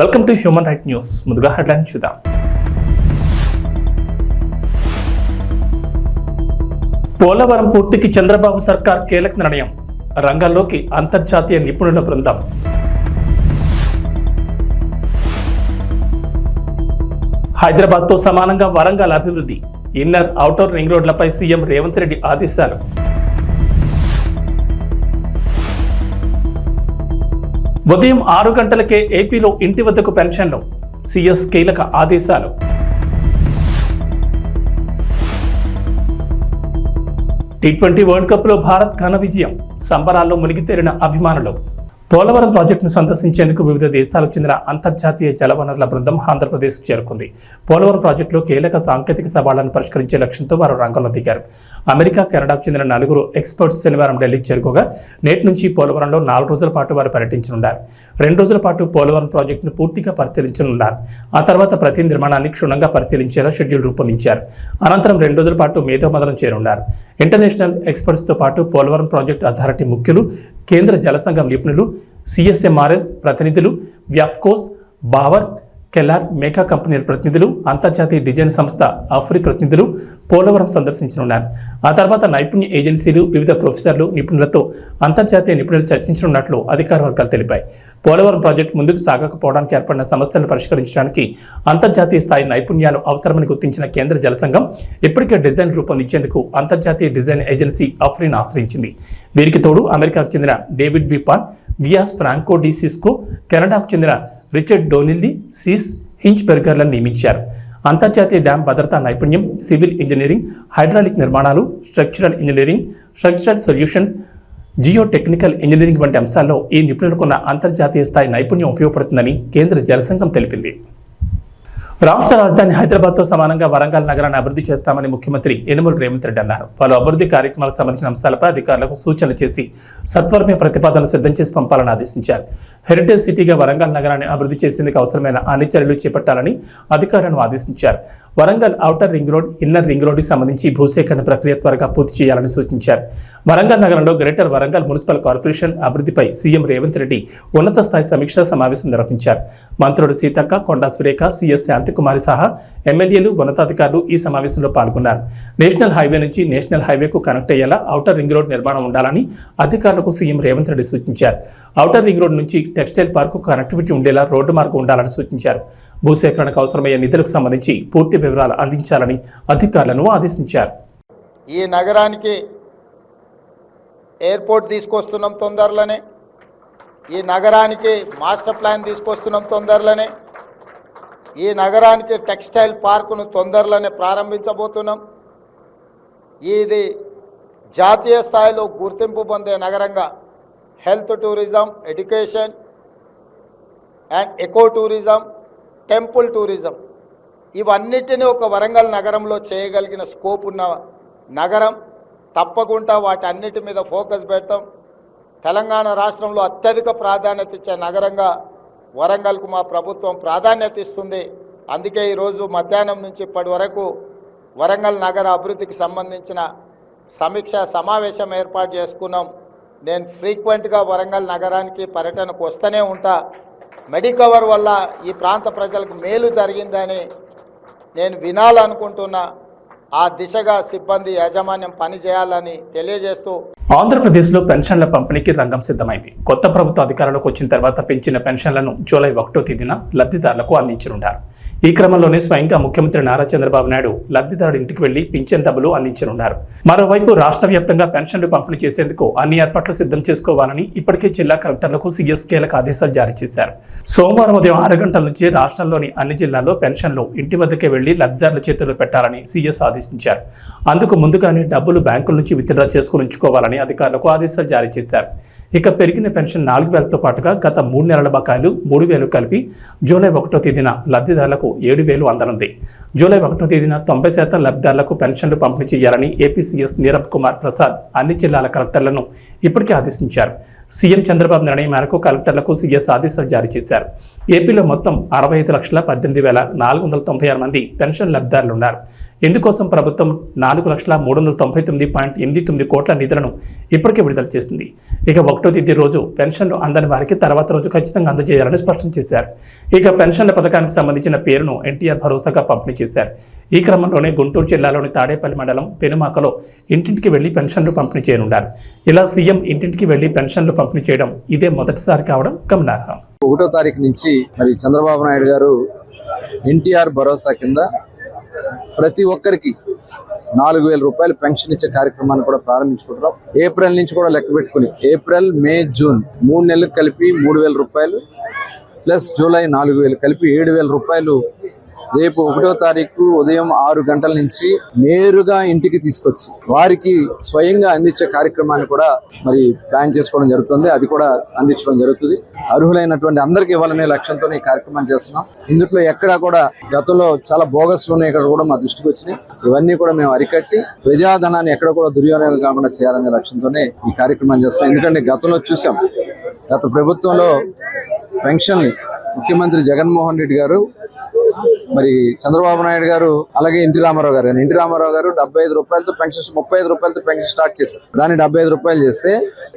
Welcome to human right news ముందుగా headline చూద్దాం. పోలవరం పూర్తికి చంద్రబాబు సర్కార్ కీలక నిర్ణయం. రంగంలోకి అంతర్జాతీయ నిపుణుల బృందం. హైదరాబాద్తో సమానంగా వరంగల్ అభివృద్ధి. ఇన్నర్ అవుటర్ రింగ్ రోడ్లపై సీఎం రేవంత్ రెడ్డి ఆదేశాలు. ఉదయం ఆరు గంటలకే ఏపీలో ఇంటి వద్దకు పెన్షన్లు. సీఎస్ కీలక ఆదేశాలు. టీ ట్వంటీ వరల్డ్ కప్లో భారత్ ఘన విజయం. సంబరాల్లో మునిగితేరిన అభిమానులు. పోలవరం ప్రాజెక్టును సందర్శించేందుకు వివిధ దేశాలకు చెందిన అంతర్జాతీయ జలవనరుల బృందం ఆంధ్రప్రదేశ్ చేరుకుంది. పోలవరం ప్రాజెక్టులో కీలక సాంకేతిక సవాళ్ళను పరిష్కరించే లక్ష్యంతో వారు రంగంలో దిగారు. అమెరికా కెనడాకు చెందిన నలుగురు ఎక్స్పర్ట్స్ శనివారం ఢిల్లీకి చేరుకోగా నేటి నుంచి పోలవరంలో నాలుగు రోజుల పాటు వారు పర్యటించనున్నారు. రెండు రోజుల పాటు పోలవరం ప్రాజెక్టును పూర్తిగా పరిశీలించనున్నారు. ఆ తర్వాత ప్రతి నిర్మాణాన్ని క్షుణ్ణంగా పరిశీలించేలా షెడ్యూల్ రూపొందించారు. అనంతరం రెండు రోజుల పాటు మేధోమదనం చేరున్నారు. ఇంటర్నేషనల్ ఎక్స్పర్ట్స్తో పాటు పోలవరం ప్రాజెక్టు అథారిటీ ముఖ్యులు కేంద్ర జల సంఘం నిపుణులు సిఎస్ఎంఆర్ఎస్ ప్రతినిధులు వ్యాప్కోస్ బావర్ కెలార్ మేకా కంపెనీల ప్రతినిధులు అంతర్జాతీయ డిజైన్ సంస్థ ఆఫ్రి ప్రతినిధులు పోలవరం సందర్శించనున్నారు. ఆ తర్వాత నైపుణ్య ఏజెన్సీలు వివిధ ప్రొఫెసర్లు నిపుణులతో అంతర్జాతీయ నిపుణులు చర్చించనున్నట్లు అధికార వర్గాలు తెలిపాయి. పోలవరం ప్రాజెక్టు ముందుకు సాగకపోవడానికి ఏర్పడిన సమస్యలను పరిష్కరించడానికి అంతర్జాతీయ స్థాయి నైపుణ్యాలు అవసరమని గుర్తించిన కేంద్ర జల సంఘం ఇప్పటికే డిజైన్ రూపొందించేందుకు అంతర్జాతీయ డిజైన్ ఏజెన్సీ ఆఫ్రిన్ ఆశ్రయించింది. వీరికి తోడు అమెరికాకు చెందిన డేవిడ్ బిపాన్ గియాస్ ఫ్రాంకో డి. సిస్కో కెనడాకు చెందిన రిచర్డ్ డోనిల్ని సీస్ హించ్ బెర్గర్లను నియమించారు. అంతర్జాతీయ డ్యామ్ భద్రతా నైపుణ్యం సివిల్ ఇంజనీరింగ్ హైడ్రాలిక్ నిర్మాణాలు structural engineering structural solutions geotechnical engineering వంటి అంశాల్లో ఈ నిపుణులకున్న అంతర్జాతీయ స్థాయి నైపుణ్యం ఉపయోగపడుతుందని కేంద్ర జలసంఘం తెలిపింది. రాష్ట్ర రాజధాని హైదరాబాద్తో సమానంగా వరంగల్ నగరాన్ని అభివృద్ధి చేస్తామని ముఖ్యమంత్రి యనుమల రేవంత్ రెడ్డి అన్నారు. పలు అభివృద్ధి కార్యక్రమాలకు సంబంధించిన అంశాలపై అధికారులకు సూచనలు చేసి సత్వరమే ప్రతిపాదనలు సిద్ధం చేసి పంపాలని ఆదేశించారు. హెరిటేజ్ సిటీగా వరంగల్ నగరాన్ని అభివృద్ధి చేసేందుకు అవసరమైన అన్ని చర్యలు చేపట్టాలని అధికారులను ఆదేశించారు. Warangal outer ring road inner ring రోడ్డుకి సంబంధించి భూసేకరణ ప్రక్రియ త్వరగా పూర్తి చేయాలని సూచించారు. వరంగల్ నగరంలో గ్రేటర్ వరంగల్ మున్సిపల్ కార్పొరేషన్ అభివృద్ధిపై సీఎం రేవంత్ రెడ్డి ఉన్నత స్థాయి సమీక్షా సమావేశం నిర్వహించారు. మంత్రులు సీతక్క కొండా సురేఖ సీఎస్ శాంతికుమారి సహా ఎమ్మెల్యేలు ఉన్నతాధికారులు ఈ సమావేశంలో పాల్గొన్నారు. నేషనల్ హైవే నుంచి నేషనల్ హైవేకు కనెక్ట్ అయ్యేలా ఔటర్ రింగ్ రోడ్ నిర్మాణం ఉండాలని అధికారులకు సీఎం రేవంత్ రెడ్డి సూచించారు. ఔటర్ రింగ్ రోడ్ నుంచి టెక్స్టైల్ పార్కు కనెక్టివిటీ ఉండేలా రోడ్డు మార్గం ఉండాలని సూచించారు. భూసేకరణకు అవసరమయ్యే నిధులకు సంబంధించి పూర్తి వివరాలు అందించాలని అధికారులను ఆదేశించారు. ఈ నగరానికి ఎయిర్పోర్ట్ తీసుకొస్తున్నాం తొందరలోనే. ఈ నగరానికి మాస్టర్ ప్లాన్ తీసుకొస్తున్నాం తొందరలోనే. ఈ నగరానికి టెక్స్టైల్ పార్కును తొందరలోనే ప్రారంభించబోతున్నాం. ఇది జాతీయ స్థాయిలో గుర్తింపు పొందే నగరంగా health tourism education and eco tourism temple tourism ఇవన్నిటిని ఒక వరంగల్ నగరంలో చేయగలిగిన స్కోప్ ఉన్న నగరం. తప్పకుండా వాటి అన్నిటి మీద ఫోకస్ పెడతాం. తెలంగాణ రాష్ట్రంలో అత్యధిక ప్రాధాన్యత ఇచ్చే నగరంగా వరంగల్కు మా ప్రభుత్వం ప్రాధాన్యత ఇస్తుంది. అందుకే ఈరోజు మధ్యాహ్నం నుంచి ఇప్పటి వరకు వరంగల్ నగర అభివృద్ధికి సంబంధించిన సమీక్ష సమావేశం ఏర్పాటు చేసుకున్నాం. నేను ఫ్రీక్వెంట్గా వరంగల్ నగరానికి పర్యటనకు వస్తూనే ఉంటా. మెడికవర్ వల్ల ఈ ప్రాంత ప్రజలకు మేలు జరిగిందని నేను వినాలనుకుంటున్నా. ఆ దిశగా సిబ్బంది యాజమాన్యం పనిచేయాలని తెలియజేస్తూ ఆంధ్రప్రదేశ్లో పెన్షన్ల పంపిణీకి రంగం సిద్ధమైంది. కొత్త ప్రభుత్వ అధికారంలోకి వచ్చిన తర్వాత పెంచిన పెన్షన్లను జూలై ఒకటో తేదీన లబ్ధిదారులకు అందించనున్నారు. ఈ క్రమంలోనే స్వయంగా ముఖ్యమంత్రి నారా చంద్రబాబు నాయుడు లబ్ధిదారుడి ఇంటికి వెళ్ళి పింఛన్ డబ్బులు అందించనున్నారు. మరోవైపు రాష్ట్ర వ్యాప్తంగా పెన్షన్లు పంపిణీ చేసేందుకు అన్ని ఏర్పాట్లు సిద్ధం చేసుకోవాలని ఇప్పటికే జిల్లా కలెక్టర్లకు సీఎస్ కీలక ఆదేశాలు జారీ చేశారు. సోమవారం ఉదయం ఆరు గంటల నుంచి రాష్ట్రంలోని అన్ని జిల్లాల్లో పెన్షన్లు ఇంటి వద్దకే వెళ్ళి లబ్ధిదారుల చేతుల్లో పెట్టాలని సీఎస్ ఆదేశించారు. అందుకు ముందుగానే డబ్బులు బ్యాంకుల నుంచి విత్డ్రా చేసుకుని ఉంచుకోవాలని అధికారులకు ఆదేశాలు జారీ చేశారు. ఇక పెరిగిన పెన్షన్ నాలుగు వేలతో పాటుగా గత మూడు నెలల బకాయిలు మూడు వేలు కలిపి జూలై ఒకటో తేదీన లబ్ధిదారులకు ఏడు వేలు అందనుంది. జూలై ఒకటో తేదీన తొంభై శాతం లబ్ధిదారులకు పెన్షన్లు పంపిణీ చేయాలని ఏపీసీఎస్ నీరబ్ కుమార్ ప్రసాద్ అన్ని జిల్లాల కలెక్టర్లను ఇప్పటికే ఆదేశించారు. సీఎం చంద్రబాబు నిర్ణయం మేరకు కలెక్టర్లకు సీఎస్ ఆదేశాలు జారీ చేశారు. ఏపీలో మొత్తం అరవై ఐదు లక్షల పద్దెనిమిది వేల నాలుగు వందల తొంభై ఆరు మంది పెన్షన్ లబ్ధిదారులు ఉన్నారు. ఇందుకోసం ప్రభుత్వం నాలుగు లక్షల మూడు వందల తొంభై తొమ్మిది పాయింట్ ఎనిమిది తొమ్మిది కోట్ల నిధులను ఇప్పటికే విడుదల చేసింది. ఇక ఒకటో తేదీ రోజు పెన్షన్లు అందని వారికి తర్వాత రోజు ఖచ్చితంగా అందజేయాలని స్పష్టం చేశారు. ఇక పెన్షన్ల పథకానికి సంబంధించిన పేరును ఎన్టీఆర్ భరోసాగా పంపిణీ చేశారు. ఈ క్రమంలోనే గుంటూరు జిల్లాలోని తాడేపల్లి మండలం పెనుమాకలో ఇంటింటికి వెళ్ళి పెన్షన్లు పంపిణీ చేయనున్నారు. ఇలా సీఎం ఇంటింటికి వెళ్ళి పెన్షన్లు పంపిణీ చేయడం ఇదే మొదటిసారి కావడం గమనార్హం. ఒకటో తారీఖు నుంచి మరి చంద్రబాబు నాయుడు గారు ఎన్టీఆర్ భరోసా కింద ప్రతి ఒక్కరికి నాలుగు వేల రూపాయలు పెన్షన్ ఇచ్చే కార్యక్రమాన్ని కూడా ప్రారంభించుకుంటున్నాం. ఏప్రిల్ నుంచి కూడా లెక్క పెట్టుకుని ఏప్రిల్ మే జూన్ మూడు నెలలకు కలిపి మూడు వేల రూపాయలు ప్లస్ జూలై నాలుగు వేలు కలిపి ఏడు వేల రూపాయలు రేపు ఒకటో తారీఖు ఉదయం ఆరు గంటల నుంచి నేరుగా ఇంటికి తీసుకొచ్చి వారికి స్వయంగా అందించే కార్యక్రమాన్ని కూడా మరి ప్లాన్ చేసుకోవడం జరుగుతుంది. అది కూడా అందించడం జరుగుతుంది. అర్హులైనటువంటి అందరికి ఇవ్వాలనే లక్ష్యంతో ఈ కార్యక్రమం చేస్తున్నాం. ఇందులో ఎక్కడా కూడా గతంలో చాలా బోగస్లు ఉన్నాయి. ఇక్కడ కూడా మా దృష్టికి వచ్చినాయి. ఇవన్నీ కూడా మేము అరికట్టి ప్రజాధనాన్ని ఎక్కడ కూడా దుర్వినియోగం కాకుండా చేయాలనే లక్ష్యంతోనే ఈ కార్యక్రమం చేస్తున్నాం. ఎందుకంటే గతంలో చూసాం గత ప్రభుత్వంలో పెన్షన్ని ముఖ్యమంత్రి జగన్మోహన్ రెడ్డి గారు మరి చంద్రబాబు నాయుడు గారు అలాగే ఎన్టీ రామారావు గారు. ఎన్టీ రామారావు గారు డెబ్బై ఐదు రూపాయలతో పెన్షన్ ముప్పై ఐదు రూపాయలతో పెన్షన్ స్టార్ట్ చేశారు. దాన్ని డెబ్బై ఐదు రూపాయలు చేస్తే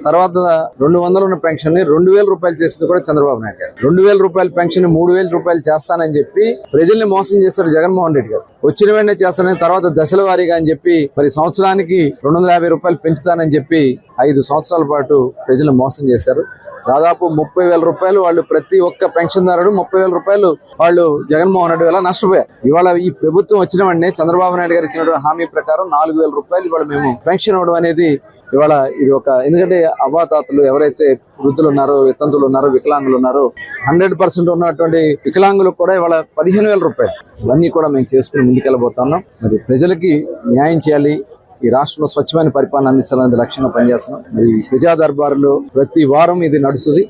తర్వాత రెండు వందలు ఉన్న పెన్షన్ని రెండు వేల రూపాయలు చేసింది కూడా చంద్రబాబు నాయుడు గారు. రెండు వేల రూపాయల పెన్షన్ని మూడు వేల రూపాయలు చేస్తానని చెప్పి ప్రజల్ని మోసం చేశారు జగన్మోహన్ రెడ్డి గారు. వచ్చిన వెంటనే చేస్తానని తర్వాత దశల వారీగా అని చెప్పి మరి సంవత్సరానికి రెండు వందల యాభై రూపాయలు పెంచుతానని చెప్పి ఐదు సంవత్సరాల పాటు ప్రజలు మోసం చేశారు. దాదాపు ముప్పై వేల రూపాయలు వాళ్ళు ప్రతి ఒక్క పెన్షన్దారుడు ముప్పై వేల రూపాయలు వాళ్ళు జగన్మోహన్ రెడ్డి వల్ల నష్టపోయారు. ఇవాళ ఈ ప్రభుత్వం వచ్చిన వెంటనే చంద్రబాబు నాయుడు గారు ఇచ్చినటువంటి హామీ ప్రకారం నాలుగు వేల రూపాయలు ఇవాళ మేము పెన్షన్ ఇవ్వడం అనేది ఇవాళ ఇది ఒక ఎందుకంటే అవ్వాతాతలు ఎవరైతే వృద్ధులు ఉన్నారో వితంతులు ఉన్నారో వికలాంగులు ఉన్నారో హండ్రెడ్ పర్సెంట్ ఉన్నటువంటి వికలాంగులకు కూడా ఇవాళ పదిహేను వేల రూపాయలు. ఇవన్నీ కూడా మేము చేసుకుని ముందుకెళ్ళబోతున్నాం మరి ప్రజలకి న్యాయం చేయాలి ఈ రాష్ట్రంలో స్వచ్ఛమైన పరిపాలన అందించాలనేది లక్ష్యంగా పనిచేస్తున్నాం. ఈ ప్రజా దర్బారులో ప్రతి వారం ఇది నడుస్తుంది.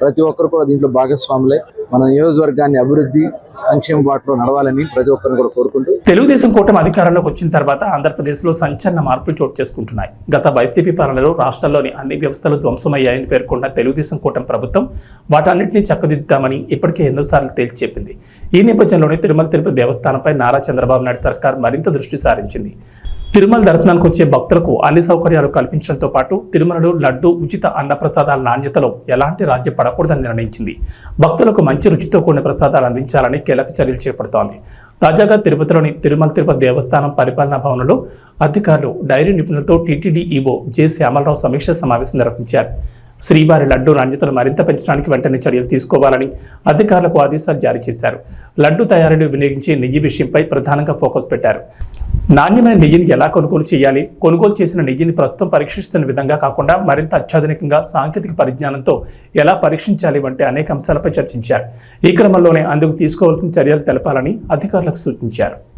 ప్రతి ఒక్కరు కూడా దీంట్లో భాగస్వాములే. మన నియోజకవర్గాన్ని అభివృద్ధి సంక్షేమ బాటలో నడవాలని ప్రతి ఒక్కరిని కూడా కోరుకుంటూ తెలుగుదేశం కూటమి అధికారంలోకి వచ్చిన తర్వాత ఆంధ్రప్రదేశ్లో సంచలన మార్పులు చోటు చేసుకుంటున్నాయి. గత వైసీపీ పాలనలో రాష్ట్రంలోని అన్ని వ్యవస్థలు ధ్వంసమయ్యాయని పేర్కొన్న తెలుగుదేశం కూటమి ప్రభుత్వం వాటన్నింటినీ చక్కదిద్దామని ఇప్పటికే ఎన్నోసార్లు తేల్చి చెప్పింది. ఈ నేపథ్యంలోనే తిరుమల తిరుపతి దేవస్థానంపై నారా చంద్రబాబు నాయుడు సర్కార్ మరింత దృష్టి సారించింది. తిరుమల దర్శనానికి వచ్చే భక్తులకు అన్ని సౌకర్యాలు కల్పించడంతో పాటు తిరుమలలో లడ్డు ఉచిత అన్నప్రసాదాల నాణ్యతలో ఎలాంటి రాజ్యం పడకూడదని నిర్ణయించింది. భక్తులకు మంచి రుచితో కూడిన ప్రసాదాలు అందించాలని కీలక చర్యలు చేపడుతోంది. తాజాగా తిరుపతిలోని తిరుమల తిరుపతి దేవస్థానం పరిపాలనా భవనంలో అధికారులు డైరీ నిపుణులతో టీటీడీ ఈవో జె శ్యామలరావు సమీక్ష సమావేశం నిర్వహించారు. శ్రీవారి లడ్డు నాణ్యతను మరింత పెంచడానికి వెంటనే చర్యలు తీసుకోవాలని అధికారులకు ఆదేశాలు జారీ చేశారు. లడ్డు తయారీలో వినియోగించే నెయ్యి విషయంపై ప్రధానంగా ఫోకస్ పెట్టారు. నాణ్యమైన నెయ్యిని ఎలా కొనుగోలు చేయాలి? కొనుగోలు చేసిన నెయ్యిని ప్రస్తుతం పరీక్షిస్తున్న విధంగా కాకుండా మరింత అత్యాధునికంగా సాంకేతిక పరిజ్ఞానంతో ఎలా పరీక్షించాలి వంటి అనేక అంశాలపై చర్చించారు. ఈ క్రమంలోనే అందుకు తీసుకోవాల్సిన చర్యలు తెలపాలని అధికారులకు సూచించారు.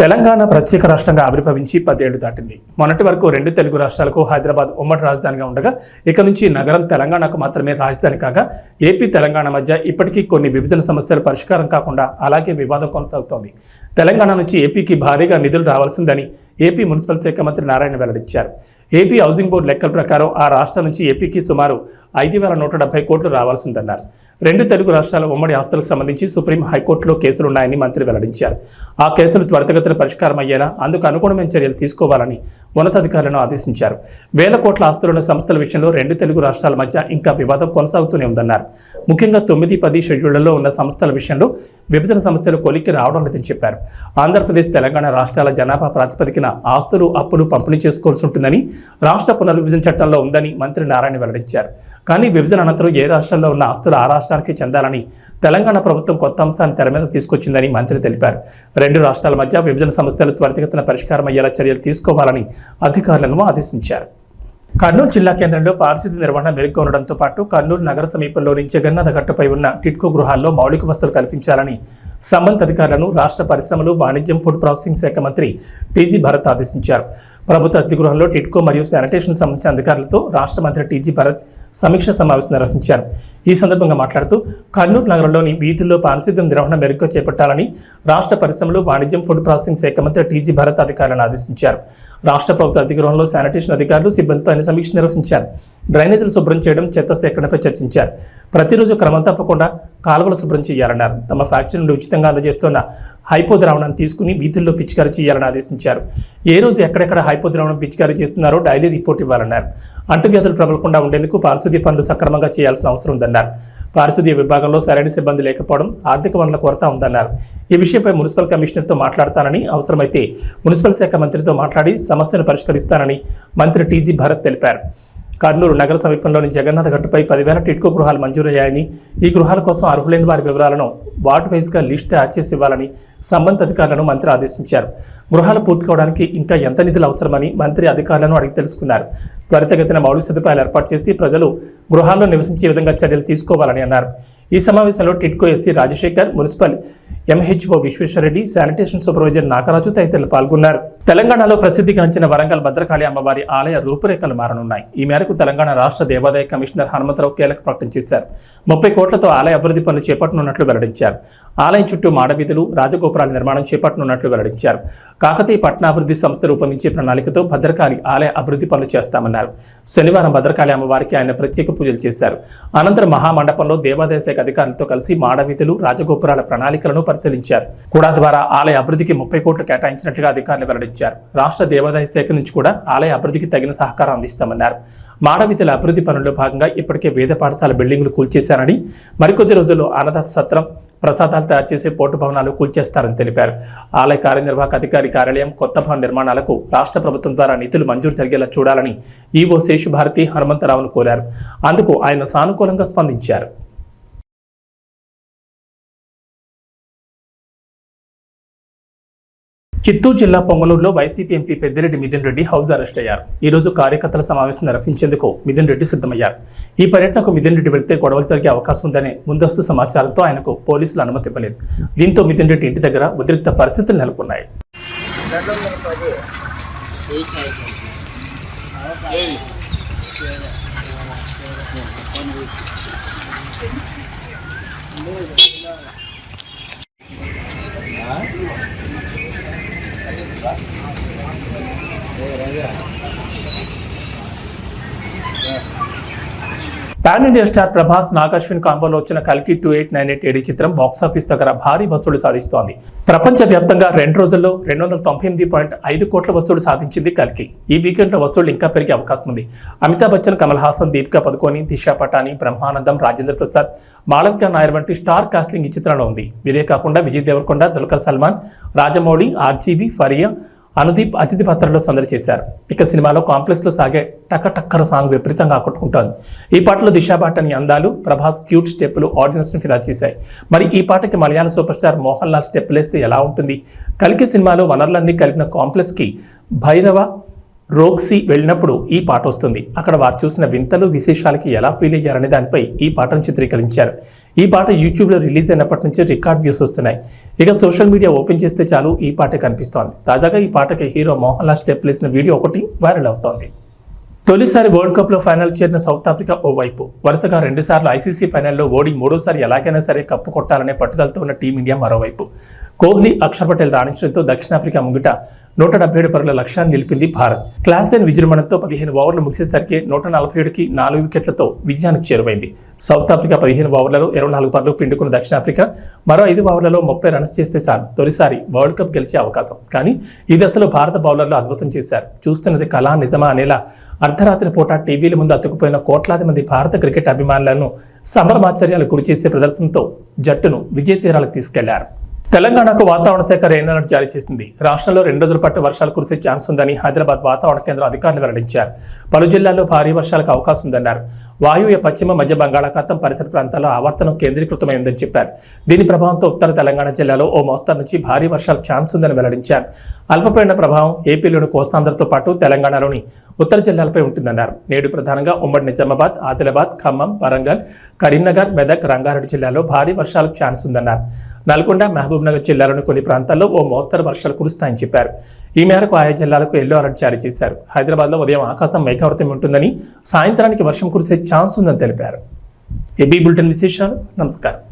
తెలంగాణ ప్రత్యేక రాష్ట్రంగా ఆవిర్భవించి పదేళ్ళు దాటింది. మొన్నటి వరకు రెండు తెలుగు రాష్ట్రాలకు హైదరాబాద్ ఉమ్మడి రాజధానిగా ఉండగా ఇక నుంచి నగరం తెలంగాణకు మాత్రమే రాజధాని కాగా ఏపీ తెలంగాణ మధ్య ఇప్పటికీ కొన్ని విభజన సమస్యలు పరిష్కారం కాకుండా అలాగే వివాదం కొనసాగుతోంది. తెలంగాణ నుంచి ఏపీకి భారీగా నిధులు రావాల్సిందని ఏపీ మున్సిపల్ శాఖ మంత్రి నారాయణ వెల్లడించారు. ఏపీ హౌసింగ్ బోర్డు లెక్కల ప్రకారం ఆ రాష్ట్రం నుంచి ఏపీకి సుమారు ఐదు వేల నూట డెబ్బై కోట్లు రావాల్సిందన్నారు. రెండు తెలుగు రాష్ట్రాల ఉమ్మడి ఆస్తులకు సంబంధించి సుప్రీం హైకోర్టులో కేసులున్నాయని మంత్రి వెల్లడించారు. ఆ కేసులు త్వరితగతిన పరిష్కారం అయ్యేలా అందుకు అనుగుణమైన చర్యలు తీసుకోవాలని ఉన్నతాధికారులను ఆదేశించారు. వేల కోట్ల ఆస్తులున్న సంస్థల విషయంలో రెండు తెలుగు రాష్ట్రాల మధ్య ఇంకా వివాదం కొనసాగుతూనే ఉందన్నారు. ముఖ్యంగా తొమ్మిది పది షెడ్యూళ్ళలో ఉన్న సంస్థల విషయంలో విభజన సమస్యలు కొలిక్కి రావడం లేదని చెప్పారు. ఆంధ్రప్రదేశ్ తెలంగాణ రాష్ట్రాల జనాభా ప్రాతిపదికన ఆస్తులు అప్పులు పంపిణీ చేసుకోవాల్సి ఉంటుందని రాష్ట్ర పునర్విభజన చట్టంలో ఉందని మంత్రి నారాయణ వెల్లడించారు. కానీ విభజన అనంతరం ఏ రాష్ట్రంలో ఉన్న ఆస్తులు ఆ రాష్ట్రానికి చెందాలని తెలంగాణ ప్రభుత్వం కొత్త అంశాన్ని తెర మీద తీసుకొచ్చిందని మంత్రి తెలిపారు. రెండు రాష్ట్రాల మధ్య విభజన సమస్యలు త్వరితగతిన పరిష్కారం అయ్యేలా చర్యలు తీసుకోవాలని అధికారులను ఆదేశించారు. కర్నూలు జిల్లా కేంద్రంలో పారిశుద్ధ్య నిర్వహణ మెరుగ్గా ఉండడంతో పాటు కర్నూలు నగర సమీపంలోని జగన్నాథ గట్టుపై ఉన్న టిట్కో గృహాల్లో మౌలిక వసతులు కల్పించాలని సంబంధిత అధికారులను రాష్ట్ర పరిశ్రమలు వాణిజ్యం ఫుడ్ ప్రాసెసింగ్ శాఖ మంత్రి టీజీ భరత్ ఆదేశించారు. ప్రభుత్వ అతిథిగృహంలో టిట్కో మరియు శానిటేషన్ సంబంధించిన అధికారులతో రాష్ట్ర మంత్రి టీజీ భరత్ సమీక్ష సమావేశం నిర్వహించారు. ఈ సందర్భంగా మాట్లాడుతూ కర్నూలు నగరంలోని వీధుల్లో పారిశుద్ధ్యం నిర్వహణ మెరుగ్గా చేపట్టాలని రాష్ట్ర పరిశ్రమలు వాణిజ్యం ఫుడ్ ప్రాసెసింగ్ శాఖ మంత్రి టీజీ భరత్ అధికారులను ఆదేశించారు. రాష్ట్ర ప్రభుత్వ అధిగృహంలో శానిటేషన్ అధికారులు సిబ్బందితో ఆయన సమీక్ష నిర్వహించారు. డ్రైనేజీలు శుభ్రం చేయడం చెత్త సేకరణపై చర్చించారు. ప్రతిరోజు క్రమం తప్పకుండా కాలువలు శుభ్రం చేయాలన్నారు. తమ ఫ్యాక్టరీ నుండి ఉచితంగా అందజేస్తున్న హైపో ద్రావణాన్ని తీసుకుని వీధుల్లో పిచికారీ చేయాలని ఆదేశించారు. ఏ రోజు ఎక్కడెక్కడ హైపో ద్రావణం పిచికారీ చేస్తున్నారో డైలీ రిపోర్ట్ ఇవ్వాలన్నారు. అంటువ్యాధులు ప్రబలకుండా ఉండేందుకు పారిశుద్ధ్య పనులు సక్రమంగా చేయాల్సిన అవసరం ఉందన్నారు. పారిశుద్ధ్య విభాగంలో సరైన సిబ్బంది లేకపోవడం ఆర్థిక వనరుల కొరత ఉందన్నారు. ఈ విషయంపై మున్సిపల్ కమిషనర్తో మాట్లాడతానని అవసరమైతే మున్సిపల్ శాఖ మంత్రితో మాట్లాడి సమస్యను పరిష్కరిస్తానని మంత్రి టీజీ భరత్ తెలిపారు. కర్నూలు నగర సమీపంలోని జగన్నాథ గట్టుపై పదివేల టిట్కో గృహాలు మంజూరయ్యాయని ఈ గృహాల కోసం అర్హులైన వారి వివరాలను వార్డ్ వైజ్గా లిస్ట్ తయారు చేసి ఇవ్వాలని సంబంధిత అధికారులను మంత్రి ఆదేశించారు. గృహాలు పూర్తి కావడానికి ఇంకా ఎంత నిధులు అవసరమని మంత్రి అధికారులను అడిగి తెలుసుకున్నారు. త్వరితగతిన మౌలిక సదుపాయాలు ఏర్పాటు చేసి ప్రజలు గృహాల్లో నివసించే విధంగా చర్యలు తీసుకోవాలని అన్నారు. ఈ సమావేశంలో TIDCO SC Rajasekhar municipal MHO Visweswarareddy sanitation supervisor Nagaraju తదితరులు పాల్గొన్నారు. తెలంగాణలో ప్రసిద్ధిగాంచిన వరంగల్ భద్రకాళి అమ్మవారి ఆలయ రూపురేఖలు మారనున్నాయి. ఈ మేరకు తెలంగాణ రాష్ట్ర దేవాదాయ కమిషనర్ హనుమంతరావు కీలక ప్రకటన చేశారు. ముప్పై కోట్లతో ఆలయ అభివృద్ధి పనులు చేపట్టనున్నట్లు వెల్లడించారు. ఆలయం చుట్టూ మాడవీధులు రాజగోపురాల నిర్మాణం చేపట్టనున్నట్లు వెల్లడించారు. కాకతీయ పట్టణాభివృద్ధి సంస్థ రూపొందించే ప్రణాళికతో భద్రకాళి ఆలయ అభివృద్ధి పనులు చేస్తామన్నారు. శనివారం భద్రకాళి అమ్మవారికి ఆయన ప్రత్యేక పూజలు చేశారు. అనంతరం మహామండపంలో దేవాదాయ శాఖ అధికారులతో కలిసి మాడవీధులు రాజగోపురాల ప్రణాళికలను పరిశీలించారు. కూడా ద్వారా ఆలయ అభివృద్ధికి ముప్పై కోట్లు కేటాయించినట్లుగా అధికారులు వెల్లడించారు. రాష్ట్ర దేవాదాయ శాఖ నుంచి కూడా ఆలయ అభివృద్ధికి తగిన సహకారం అందిస్తామన్నారు. మాడవీధుల అభివృద్ధి పనుల్లో భాగంగా ఇప్పటికే వేద పాఠశాల బిల్డింగులు కూల్చేశారని మరికొద్ది రోజుల్లో అన్నదాత సత్రం ప్రసాదాలు తయారు చేసే పోర్టు భవనాలు కూల్చేస్తారని తెలిపారు. ఆలయ కార్యనిర్వాహక అధికారి కార్యాలయం కొత్త భవన నిర్మాణాలకు రాష్ట్ర ప్రభుత్వం ద్వారా నిధులు మంజూరు జరిగేలా చూడాలని ఈవో శేషుభారతి హనుమంతరావును కోరారు. అందుకు ఆయన సానుకూలంగా స్పందించారు. చిత్తూరు జిల్లా పొంగనూరులో YCP MP Peddireddy Mithun Reddy house arrest అయ్యారు. ఈ రోజు కార్యకర్తల సమావేశం నిర్వహించేందుకు మిథున్ రెడ్డి సిద్ధమయ్యారు. ఈ పర్యటనకు మిథున్ రెడ్డి వెళ్తే గొడవలు జరిగే అవకాశం ఉందనే ముందస్తు సమాచారంతో ఆయనకు పోలీసులు అనుమతి ఇవ్వలేదు. దీంతో మిథున్ రెడ్డి ఇంటి దగ్గర ఉద్రిక్త పరిస్థితులు నెలకొన్నాయి. 来，来来来，来。pan India star Prabhas Nagashwin కాంబోలో వచ్చిన కల్కి two eight nine eight AD చిత్రం బాక్సాఫీస్ దగ్గర భారీ వసూలు సాధిస్తోంది. ప్రపంచ వ్యాప్తంగా రెండు రోజుల్లో రెండు వందల తొంభై ఎనిమిది పాయింట్ ఐదు కోట్ల వసూలు సాధించింది కల్కి. ఈ వీకెండ్లో వసూళ్ళు ఇంకా పెరిగే అవకాశం ఉంది. అమితాబ్ బచ్చన్ కమల్ హాసన్ దీపికా పదుకోని దిశా పటాని బ్రహ్మానందం రాజేంద్ర ప్రసాద్ మాళవిక నాయర్ వంటి స్టార్ కాస్టింగ్ ఈ చిత్రంలో ఉంది. వీరే కాకుండా విజయ్ దేవరకొండ దుల్కర్ సల్మాన్ రాజమౌళి ఆర్జీవి ఫరియా అనుదీప్ అతిథి పాత్రలో సందడి చేశారు. ఇక సినిమాలో కాంప్లెక్స్లో సాగే టక టక్కర సాంగ్ విపరీతంగా ఆకట్టుకుంటోంది. ఈ పాటలో దిశా బాటని అందాలు ప్రభాస్ క్యూట్ స్టెప్పులు ఆడియన్స్ని ఫిదా చేశాయి. మరి ఈ పాటకి మలయాళ సూపర్ స్టార్ మోహన్ లాల్ స్టెప్పులేస్తే వేస్తే ఎలా ఉంటుంది? కలికి సినిమాలో వనరులన్నీ కలిగిన కాంప్లెక్స్కి భైరవ రోక్సీ వెళ్ళినప్పుడు ఈ పాట వస్తుంది. అక్కడ వారు చూసిన వింతలు విశేషాలకి ఎలా ఫీల్ అయ్యారనే దానిపై ఈ పాటను చిత్రీకరించారు. ఈ పాట యూట్యూబ్లో రిలీజ్ అయినప్పటి నుంచి రికార్డ్ వ్యూస్ వస్తున్నాయి. ఇక సోషల్ మీడియా ఓపెన్ చేస్తే చాలు ఈ పాట కనిపిస్తోంది. తాజాగా ఈ పాటకి హీరో మోహన్ లాల్ స్టెప్ వేసిన వీడియో ఒకటి వైరల్ అవుతోంది. తొలిసారి వరల్డ్ కప్లో ఫైనల్ చేరిన సౌత్ ఆఫ్రికా ఓవైపు వరుసగా రెండుసార్లు ఐసీసీ ఫైనల్లో ఓడి మూడోసారి ఎలాగైనా సరే కప్పు కొట్టాలనే పట్టుదలతో ఉన్న టీమిండియా మరోవైపు. కోహ్లీ అక్షర్ పటేల్ రాణించడంతో దక్షిణాఫ్రికా ముంగిట నూట డెబ్బై ఏడు పరుల లక్ష్యాన్ని నిలిపింది భారత్. క్లాస్ టెన్ విజృంభణతో పదిహేను ఓవర్లు ముగిసేసరికి నూట నలభై ఏడుకి నాలుగు వికెట్లతో విజయానికి చేరువైంది. సౌత్ ఆఫ్రికా పదిహేను ఓవర్లలో ఇరవై నాలుగు పరులు పిండుకున్న దక్షిణాఫ్రికా మరో ఐదు ఓవర్లలో ముప్పై రన్స్ చేస్తే సార్ తొలిసారి వరల్డ్ కప్ గెలిచే అవకాశం. కానీ ఈ దశలో భారత బౌలర్లు అద్భుతం చేశారు. చూస్తున్నది కళా నిజమా అనేలా అర్ధరాత్రి పూట టీవీల ముందు అతుకుపోయిన కోట్లాది మంది భారత క్రికెట్ అభిమానులను సంబరమాచర్యాలు గురిచేసే ప్రదర్శనతో జట్టును విజయ తీరాలకు తీసుకెళ్ళారు. తెలంగాణకు వాతావరణ శాఖ రెయిన్ అలర్ట్ జారీ చేసింది. రాష్ట్రంలో రెండు రోజుల పాటు వర్షాలు కురిసే ఛాన్స్ ఉందని హైదరాబాద్ వాతావరణ కేంద్రం అధికారులు వెల్లడించారు. పలు జిల్లాల్లో భారీ వర్షాలకు అవకాశం ఉందన్నారు. వాయువ్య పశ్చిమ మధ్య బంగాళాఖాతం పరిసర ప్రాంతాల్లో ఆవర్తనం కేంద్రీకృతమైందని చెప్పారు. దీని ప్రభావంతో ఉత్తర తెలంగాణ జిల్లాలో ఓ మోస్తరు నుంచి భారీ వర్షాలు ఛాన్స్ ఉందని వెల్లడించారు. అల్పపీడన ప్రభావం ఏపీలోని కోస్తాంధ్రతో పాటు తెలంగాణలోని ఉత్తర జిల్లాలపై ఉంటుందన్నారు. నేడు ప్రధానంగా ఉమ్మడి నిజామాబాద్ ఆదిలాబాద్ ఖమ్మం వరంగల్ కరీంనగర్ మెదక్ రంగారెడ్డి జిల్లాలో భారీ వర్షాలకు ఛాన్స్ ఉందన్నారు. నల్గొండ మహబూబ్ నగర్ జిల్లాలోని కొన్ని ప్రాంతాల్లో ఓ మోస్తరు వర్షాలు కురుస్తాయని చెప్పారు. ఈ మేరకు ఆయా జిల్లాలకు ఎల్లో అలర్ట్ జారీ చేశారు. హైదరాబాద్లో ఉదయం ఆకాశం మేఘావృతం ఉంటుందని సాయంత్రానికి వర్షం కురిసే ఛాన్స్ ఉందని తెలిపారు. ఏబీ బులెటిన్ విశేషాలు. నమస్కారం.